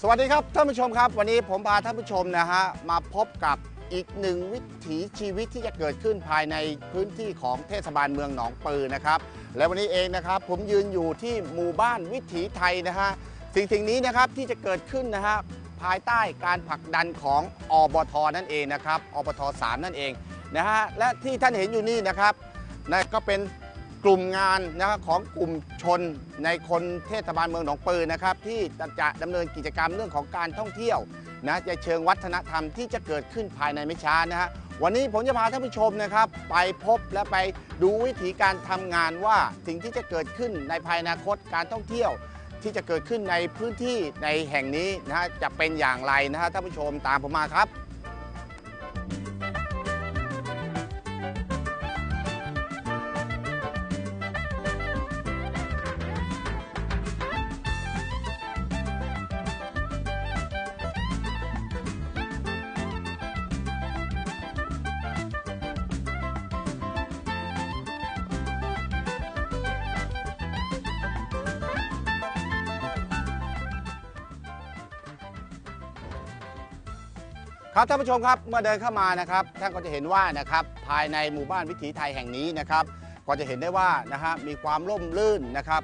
สวัสดีครับท่านผู้ชมครับ วันนี้ผมพาท่านผู้ชมนะฮะมาพบกับอีกหนึ่งวิถีชีวิตที่จะเกิดขึ้นภายในพื้นที่ของเทศบาลเมืองหนองปือนะครับ และวันนี้เองนะครับผมยืนอยู่ที่หมู่บ้านวิถีไทยนะฮะสิ่งสิ่งนี้นะครับที่จะเกิดขึ้นนะฮะภายใต้การผลักดันของอบทนั่นเองนะครับอบท3นั่นเองนะฮะและที่ท่านเห็นอยู่นี่นะครับนั่นก็เป็น กลุ่มงานนะครับของกลุ่มชนในคนเทศบาลเมืองหนองปือนะครับที่จะดำเนินกิจกรรมเรื่องของการท่องเที่ยวนะในเชิงวัฒนธรรมที่จะเกิดขึ้นภายในไม่ช้านะฮะวันนี้ผมจะพาท่านผู้ชมนะครับ ไปพบและไปดูวิธีการทำงานว่าสิ่งที่จะเกิดขึ้นในภายอนาคตการท่องเที่ยวที่จะเกิดขึ้นในพื้นที่ในแห่งนี้นะฮะจะเป็นอย่างไรนะฮะท่านผู้ชมตามผมมาครับ ครับท่านผู้ชมครับเมื่อเดินเข้ามานะครับท่านก็จะเห็นว่านะครับภายในหมู่บ้านวิถีไทยแห่งนี้นะครับ ก็จะเห็นได้ว่านะฮะมีความร่มรื่นนะครับ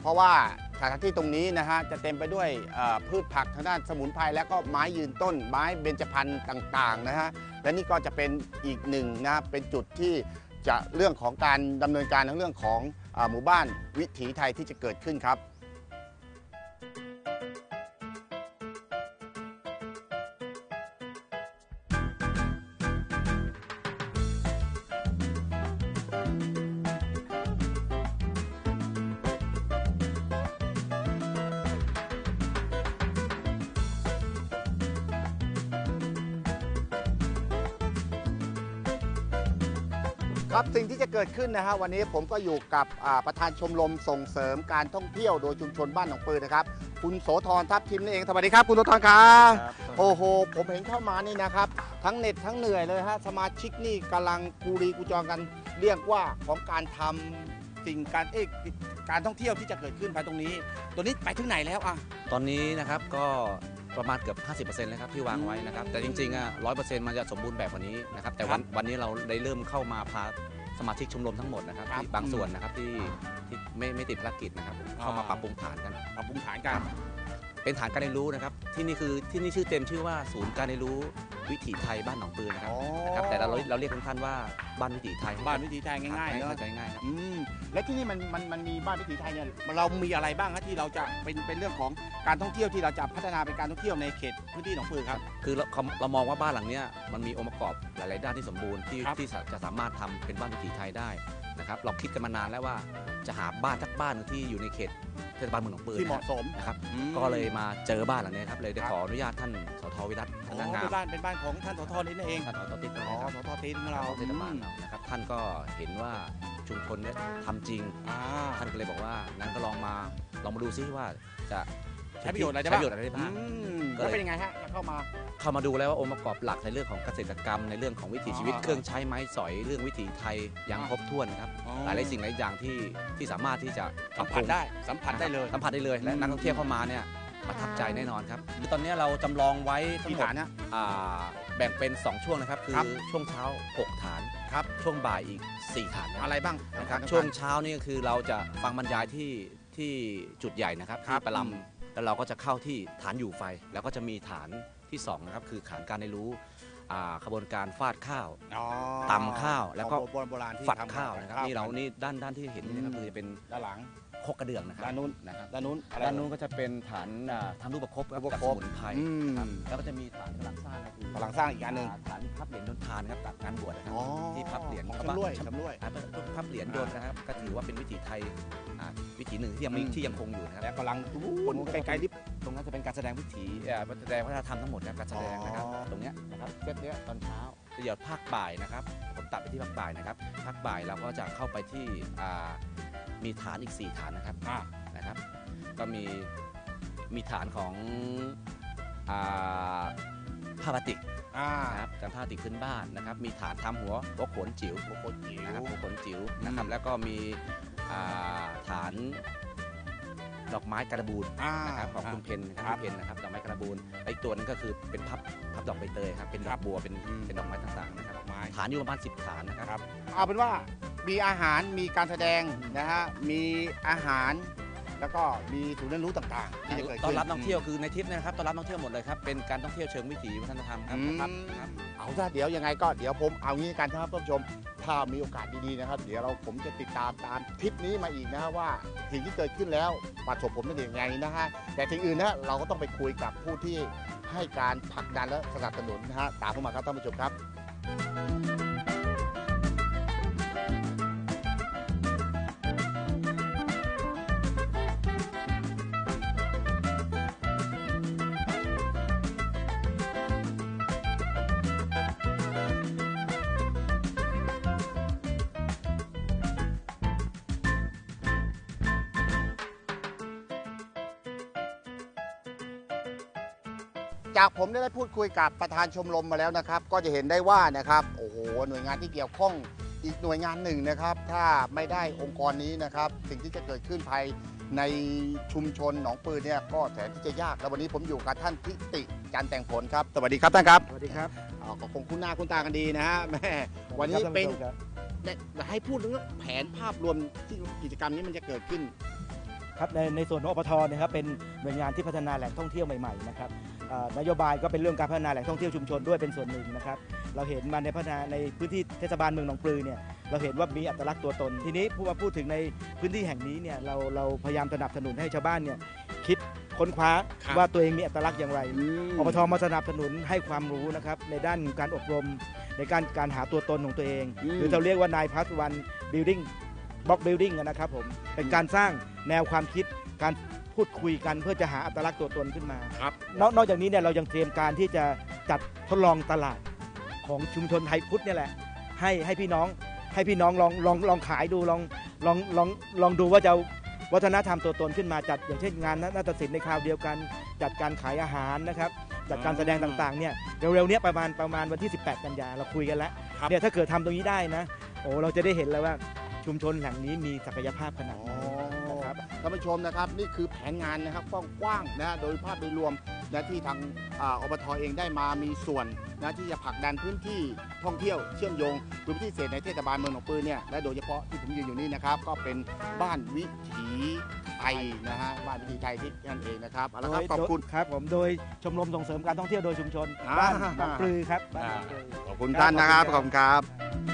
เพราะว่าสถานที่ตรงนี้นะฮะจะเต็มไปด้วยเอ่อพืชผักทางด้านสมุนไพรและก็ไม้ยืนต้น ไม้เบญจพรรณต่างๆนะฮะและนี่ก็จะเป็นอีกหนึ่งนะเป็นจุดที่จะเรื่องของการดำเนินการในเรื่องของเออหมู่บ้านวิถีไทยที่จะเกิดขึ้นครับ ครับสิ่งที่จะเกิดขึ้นนะฮะวันนี้ผมก็อยู่กับอ่าประธานชมรมส่งเสริมการท่องเที่ยวโดยชุมชนบ้านหนองปือนะครับ คุณโสธรทัพทิมนี่เองสวัสดีครับคุณโสธรครับโอ้โหผมเห็นเข้ามานี่นะครับ ทั้งเหน็ดทั้งเหนื่อยเลยฮะสมาชิกนี่กำลังกูรีกูจองกัน เรียกว่าของการทำสิ่งการเอกการท่องเที่ยวที่จะเกิดขึ้นภายตรงนี้ ตัวนี้ไปถึงไหนแล้วอะตอนนี้นะครับก็ ประมาณเกือบ 50%เลยครับที่วางไว้นะครับ แต่จริงๆอะ100%มันจะสมบูรณ์แบบกว่านี้นะครับ แต่วันวันนี้เราได้เริ่มเข้ามาพาสมาชิกชมรมทั้งหมดนะครับครับที่บางส่วนนะครับที่ที่ไม่ไม่ติดภารกิจนะครับ เข้ามาอ่า ปรับปรุงฐานกัน ปรับปรุงฐานกัน เป็นฐานการเรียนรู้นะครับ ที่นี่คือที่นี่ชื่อเต็มชื่อว่าศูนย์การเรียนรู้วิถีไทยบ้านหนองปืนนะครับนะครับแต่เราเราเรียกท่านๆว่าบ้านวิถีไทยบ้านวิถีไทยง่ายๆให้เนาะเข้าใจง่ายครับ อืมและที่นี่มันมันมันมีบ้านวิถีไทยเนี่ยเรามีอะไรบ้างครับที่เราจะเป็นเป็นเรื่องของการท่องเที่ยวที่เราจะพัฒนาเป็นการท่องเที่ยวในเขตพื้นที่หนองปือครับ คือเราเรามองว่าบ้านหลังเนี้ยมันมีองค์ประกอบหลาย ๆ ด้านที่สมบูรณ์ที่ครับ ที่จะสามารถทำเป็นบ้านวิถีไทยได้ นะครับเราคิดกันมานานแล้วว่าจะหาบ้านสักบ้านหนึ่งที่อยู่ในเขตเทศบาลเมืองหนองปืนที่เหมาะสม นะครับ อืม ก็เลยมาเจอบ้านหลังเนี้ยครับเลยได้ครับขออนุญาตท่านสทวิรัตอ๋ท่านางาอเป็มนบ้านเป็นบ้านของท่านสทนี่นั่นเองท่านสทติดอ๋นะอครับสทตีนของเราเทศบาลเรานะครับท่านก็เห็นว่าชุมชนเนี้ยทำจริง อ่าท่านก็เลยบอกว่านั้นก็ลองมาลองมาดูซิว่าจะ ใช้ประโยชน์อะไรได้ใช้บ้างประโยชน์อะไรได้บ้างอืมก็แล้วเลย เป็นยังไงฮะจะเข้ามา เข้ามาดูแล้วว่าองค์ประกอบหลักในเรื่องของเกษตรกรรม ในเรื่องของวิถีชีวิตอ๋อเครื่องใช้ไม้สอยเรื่องวิถีไทยยังอ๋อครบถ้วนครับอ๋อหลายๆสิ่งหลายอย่างที่ที่สามารถที่จะสัมผัสได้สัมผัสได้เลย สัมผัสได้เลยและอืม นักท่องเที่ยวเข้ามาเนี่ยประทับใจแน่นอนครับคือตอนนี้เราจำลองไว้ทั้ที่งหมด ฐานนะ อ่าแบ่งเป็น 2 ช่วงนะครับ คือครับช่วงเช้า 6 ฐานครับ ช่วงบ่ายอีก 4 ฐานนะอะไรบ้างนะครับฐานช่วงเช้านี่ก็คือเราจะฟังบรรยายที่ที่จุดใหญ่นะครับครัที่บประลอืมำ แล้วเราก็จะเข้าที่ฐานอยู่ไฟ แล้วก็จะมีฐานที่สองนะครับคือฐานการเรียนรู้อ่าขบวนการฟาดข้าว อ๋อตำข้าวแล้วก็ ของโบราณโบราณที่ฝัดทำข้าวนะครับนี่เรานี่ด้านด้านที่เห็นนี่นะครับอืมคือจะเป็นด้านหลัง คกกระเดื่องนะครับด้านนู้นนะครับด้านนู้นอะไรด้านนู้นก็จะเป็นฐานอ่าทำรูปประคบครับรูปประจากคสบมุนไพรอืม ครับแล้วก็จะมีฐานกำลังสร้างก็คือกำลังสร้างอีกอันหนึ่ง ฐานพับเหรียญโดนทานครับจากงานบวชนะครับอ๋อที่พับเหรียญของชำร่วยชำร่วย อ่าพับเหรียญโดนนะครับ ก็ถือว่าเป็นวิถีไทยอ่าวิถีหนึ่งที่ยังมีอืม ที่ยังคงอยู่นะครับ แล้วกำลังบวนนไกลๆลิฟตรงนั้นจะเป็นการแสดงวิถีเอ่อแสดงวัฒนธรรมทั้งหมดนะครับการแสดงนะครับ อ๋อ ตรงเนี้ยนะครับเซตเนี้ยตอนเช้า เดี๋ยวภาคบ่ายนะครับ ผมตัดไปที่ภาคบ่ายนะครับ ภาคบ่ายเราก็จะเข้าไปที่อ่า มีฐานอีก 4 ฐานนะครับอ่า นะครับ ก็มีมีฐานของอ่าผ้าบาติกอ่า นะครับการผ้าบาติกขึ้นบ้านนะครับ มีฐานทำหัวหัวโขนจิ๋วโอ้โหจิ๋วนะครับหัวโขนจิ๋วนะครับแล้วก็มีอ่าฐานดอกไม้กระบูน อ่า นะครับของคุณเพนนะคครัรับ บคุณเพนนะครับดอกไม้กระบูนและอีกตัวนึงก็คือเป็นพับพับดอกใบเตยครับเป็นดครัอบกบัวเป็นอืม เป็นดอกไม้ต่างๆนะครับดอกไม้ฐานอยู่ประมาณ 10 ฐานนะครับครับเอาเป็นว่า มีอาหารมีการแสดงนะฮะมีอาหาร แล้วก็มีศูนย์เรียนรู้ต่างๆที่จะเกิดต้อขึ้น รับนักท่องเที่ยวคือในทริปเนยนะครับต้อนรับนักท่องเที่ยวหมดเลยครับเป็นการท่องเที่ยวเชิงวิถีวัฒนธรรมครับอืม ครับครับเอาถ้าเดี๋ยวยังไงก็เดี๋ยวผมเอางี้กันครับท่านผู้ชม ถ้ามีโอกาสดีๆนะครับ เดี๋ยวเราผมจะติดตามตามทริปนี้มาอีกนะฮะว่าสิ่งที่เกิดขึ้นแล้วประสบผมเป็นยังไงนะฮะแต่สิ่งอื่นนะเราก็ต้องไปคุยกับผู้ที่ให้การผลักดันและสนับสนุนนะฮะตามเข้ามาครับท่านผู้ชมครับ จากผมได้พูดคุยกับประธานชมรมมาแล้วนะครับ ก็จะเห็นได้ว่านะครับโอ้โหหน่วยงานที่เกี่ยวข้องอีกหน่วยงานหนึ่งนะครับ ถ้าไม่ได้องค์กรนี้นะครับ สิ่งที่จะเกิดขึ้นภายในชุมชนหนองปืนเนี่ยก็แสนที่จะยากแล้ววันนี้ผมอยู่กับท่านทิติจันแต่งผลครับสวัสดีครับท่านครับสวัสดีครับอ่าก็คงคุ้นหน้าคุ้นตากันดีนะฮะแม่วันนี้เป็นครับได้ให้พูดเรื่องแผนภาพรวมที่กิจกรรมนี้มันจะเกิดขึ้นครับในในส่วนของอปทเนี่ยครับเป็นหน่วยงานที่พัฒนาแหล่งท่องเที่ยวใหม่ๆนะครับอ่า นโยบายก็เป็นเรื่องการพัฒนาแหล่งท่องเที่ยวชุมชนด้วยเป็นส่วนหนึ่งนะครับ เราเห็นมาในพัฒนาในพื้นที่เทศบาลเมืองหนองปลือเนี่ยเราเห็นว่ามีอัตลักษณ์ตัวตน ทีนี้ผู้มาพูดถึงในพื้นที่แห่งนี้เนี่ยเราเราพยายามสนับสนุนให้ชาวบ้านเนี่ยคิดค้นคว้าครับว่าตัวเองมีอัตลักษณ์อย่างไรมอปทมาสนับสนุนให้ความรู้นะครับในด้านการอบรม ในการการหาตัวตนของตัวเอง อืม หรือเราเรียกว่านายพัสวันบิลดิ้งบล็อกบิลดิ้งนะครับผมเป็นการสร้างแนวความคิดการ พูดคุยกันเพื่อจะหาอัตลักษณ์ตัวตนขึ้นมาครับ นอกนอกจากนี้เนี่ยเรายังเตรียมการที่จะจัดทดลองตลาดของชุมชนไทยพุทธเนี่ยแหละ ให้ให้พี่น้องให้พี่น้องลองลองลองขายดูลองลองลองลองดูว่าจะเอาวัฒนธรรมตัวตนขึ้นมาจัด อย่างเช่นงานนาฏศิลป์ในคราวเดียวกัน จัดการขายอาหารนะครับ จัดการแสดงต่างๆเนี่ยเร็วๆเนี้ยประมาณประมาณวันที่ 18 กันยาเราคุยกันแล้วครับ เนี่ยถ้าเกิดทำตรงนี้ได้นะ โอ้เราจะได้เห็นแล้วว่าชุมชนแห่งนี้มีศักยภาพขนาดไหนนะครับ ท่านผู้ชมนะครับ นี่คือแผนงานนะครับกว้างๆนะโดยภาพโดยรวมนะที่ทางอาอบทเองได้มามีส่วนนะที่จะผลักดันพื้นที่ท่องเที่ยวเชื่อมโยงพื้นที่เศษในเทศบาลเมืองหนองปือเนี่ยและโดยเฉพาะที่ผมยืนอยู่นี่นะครับ ก็เป็นบ้านวิถีไทยนะฮะบ้านวิถีไทยที่นั่นเองนะครับเอาละครับโดยขอบคุณครับผมโดยชมรมส่งเสริมการท่องเที่ยวโดยชุมชนอ่าบ้านหนองปลือครับบ้านหนองปลือขอบคุณท่านนะครับขอบคุณครับ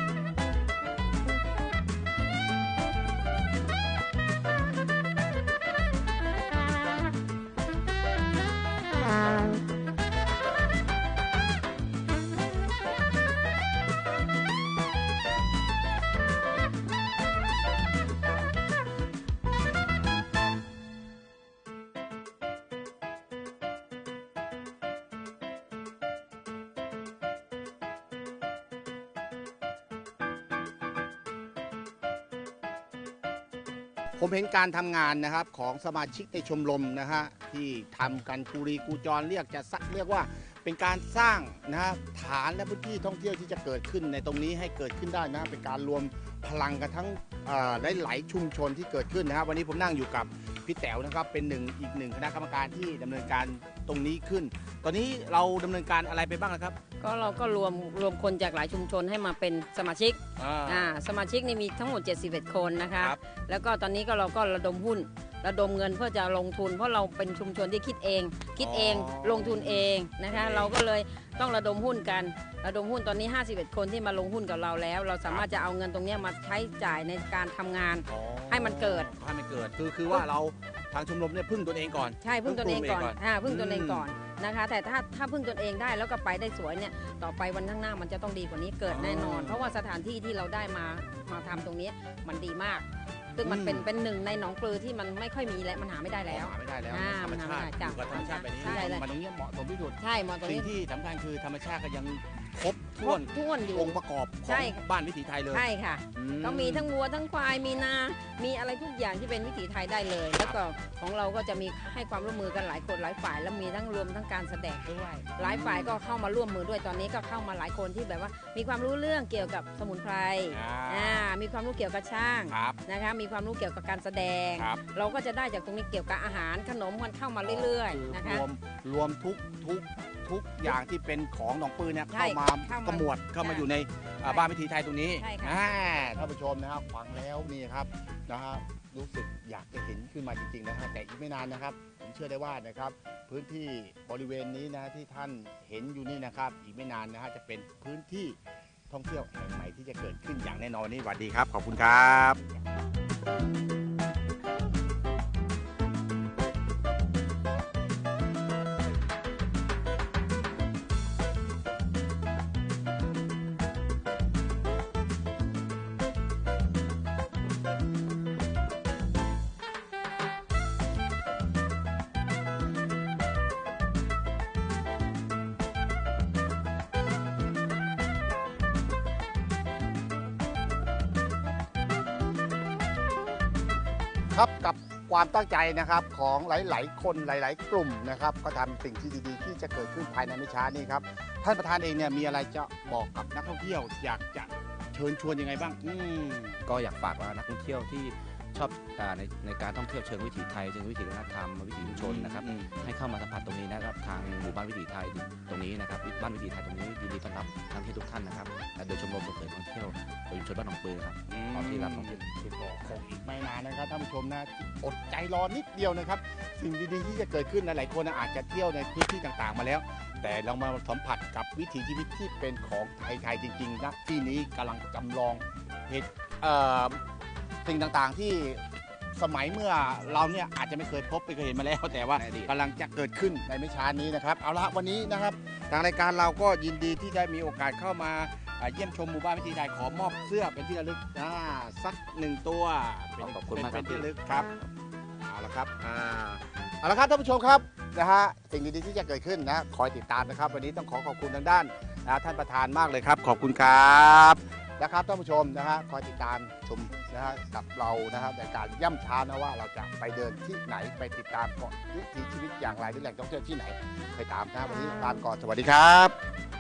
ผมเห็นการทำงานนะครับของสมาชิกในชมรมนะฮะที่ทำกันกูรีกูจรเรียกจะสักเรียกว่าเป็นการสร้างนะฮะฐานและพื้นที่ท่องเที่ยวที่จะเกิดขึ้นในตรงนี้ให้เกิดขึ้นได้นะเป็นการรวมพลังกันทั้งหลายๆชุมชนที่เกิดขึ้นนะครับวันนี้ผมนั่งอยู่กับพี่แต๋วนะครับเป็นหนึ่งอีกหนึ่งคณะกรรมการที่ดำเนินการตรงนี้ขึ้น ตอนนี้เราดำเนินการอะไรไปบ้างนะครับ ก็เราก็รวมรวมคนจากหลายชุมชนให้มาเป็นสมาชิกอ่า อ่าสมาชิกนี่มีทั้งหมด 71 คนนะคะ ครับ แล้วก็ตอนนี้ก็เราก็ระดมหุ้น ระดมเงินเพื่อจะลงทุน เพราะเราเป็นชุมชนที่คิดเอง คิดเองลงทุนเองนะคะ เราก็เลยต้องระดมหุ้นกัน ระดมหุ้นตอนนี้ 51 คนที่มาลงหุ้นกับเราแล้ว เราสามารถจะเอาเงินตรงเนี้ยมาใช้จ่ายในการทำงาน อ๋อให้มันเกิด ให้มันเกิดคือคือว่าเราทางชมรมเนี่ยพึ่งตนเองก่อน ใช่พึ่งตนเองก่อนพึ่งตัวเองก่อนอ่าพึ่งตนเองอืมก่อน นะคะ แต่ถ้าถ้าพึ่งตนเองได้แล้วก็ไปได้สวยเนี่ยต่อไปวันข้างหน้ามันจะต้องดีกว่านี้เกิดแน่นอน เพราะว่าสถานที่ที่เราได้มามาทำตรงนี้มันดีมาก ซึ่งมันเป็นเป็นหนึ่งในหนองปลือที่มันไม่ค่อยมีและมันหาไม่ได้แล้ว หาไม่ได้แล้วอ่าธรรมชาติมันหาไม่ได้อยู่กับธรรมชาติแบบนี้ใช่เลย มันตรงเนี้ยเหมาะสมที่สุด ใช่หมอตรงสิ่งนี้ ที่สำคัญคือธรรมชาติก็ยังครบถ้วน ครบถ้วนอยู่ องค์ประกอบขอใช่งค่ะ บ้านวิถีไทยเลยใช่ค่ะ อืก็มีทั้งวัวทั้งควายมีนา มีอะไรทุกอย่างที่เป็นวิถีไทยได้เลย แล้วก็ของเราก็จะมีให้ความร่วมมือกันหลายคนหลายฝ่าย แล้วมีทั้งรวมทั้งการแสดงด้วย หลายฝ่ายก็เข้ามาร่วมมือด้วยตอนนี้ก็เข้ามาหลายคนที่แบบว่า มีความรู้เรื่องเกี่ยวกับสมุนไพรอ่าอ่ามีความรู้เกี่ยวกับช่างครับ นะคะ มีความรู้เกี่ยวกับการแสดง ครับ เราก็จะได้จากตรงนี้เกี่ยวกับอาหารขนมมันเข้ามาเรื่อย ๆ นะคะ รวมรวมทุกทุกทุกอย่างที่เป็นของหนองปืนเนี่ยใช่เข้ามาเข้ามาขมวดเข้ามาใช่อยู่ในอ่าใช่บ้านวิถีไทยตรงนี้ใช่ค่ะ อ่าท่านผู้ชมนะครับฟังแล้วนี่ครับนะฮะรู้สึกอยากจะเห็นขึ้นมาจริงๆนะฮะแต่อีกไม่นานนะครับ ผมเชื่อได้ว่านะครับ พื้นที่บริเวณนี้นะที่ท่านเห็นอยู่นี่นะครับ อีกไม่นานนะฮะจะเป็นพื้นที่ท่องเที่ยวแห่งใหม่ที่จะเกิดขึ้นอย่างแน่นอนนี่สวัสดีครับ ขอบคุณครับ ครับกับความตั้งใจนะครับของหลาย ๆ คนหลาย ๆ กลุ่มนะครับ ก็ทำสิ่งที่ดีๆ ที่จะเกิดขึ้นภายในไม่ช้านี้ครับท่านประธานเองเนี่ยมีอะไรจะบอกกับนักท่องเที่ยว อยากจะเชิญชวนยังไงบ้างอืมก็อยากฝากว่านักท่องเที่ยวที่ ชอบอ่าในในการท่องเที่ยวเชิงวิถีไทยเชิงวิถีวัฒนธรรมวิถีชุมชนนะครับอืม ให้เข้ามาสัมผัสตรงนี้นะครับทางหมู่บ้านวิถีไทยตรงนี้นะครับบ้านวิถีไทยตรงนี้ยินดีต้อนรับนักท่องเที่ยวทุกท่านนะครับและโดยชมรมส่งเสริมท่องเที่ยวโดยชุมชนบ้านหนองปือครับ พร้อมที่รับท่องเที่ยวทุกคนคงอีกไม่นานนะครับท่านผู้ชมนะอดใจรอนิดเดียวนะครับ สิ่งดีๆที่จะเกิดขึ้นหลายๆคนอาจจะเที่ยวในพื้นที่ต่างๆมาแล้ว แต่เรามาสัมผัสกับวิถีชีวิตที่เป็นของไทยๆจริงๆนะที่นี้กำลังจำลองเหตุเอ่อ สิ่งต่างๆที่สมัยเมื่อเราเนี่ยอาจจะไม่เคยพบไม่เคยเห็นมาแล้ว แต่ว่าในอดีต กำลังจะเกิดขึ้นในไม่ช้านี้นะครับ เอาละวันนี้นะครับ ทางรายการเราก็ยินดีที่ได้มีโอกาสเข้ามาอ่าเยี่ยมชมหมู่บ้านวิถีไทยขอมอบเสื้อเป็นที่ระลึกอ่าสักหนึ่งตัวเป็นขอบคุณมากคเป็รับนที่ระลึกครับเอาละครับอ่าเอาละครับท่านผู้ชมครับนะฮะสิ่งดีๆที่จะเกิดขึ้นนะคอยติดตามนะครับ วันนี้ต้องขอขอบคุณทางด้านนะท่านประธานมากเลยครับ ขอบคุณครับ นะครับท่านผู้ชมนะฮะคอยติดตามชมนะฮะกับเรานะครับในการย่ำช้านะว่าเราจะไปเดินที่ไหนไปติดตามเกาะวิถีชีวิตอย่างไรหรือแหล่งท่องเที่ยวที่ไหนเคยตามนะวันนี้ลาไปก่อนสวัสดีครับ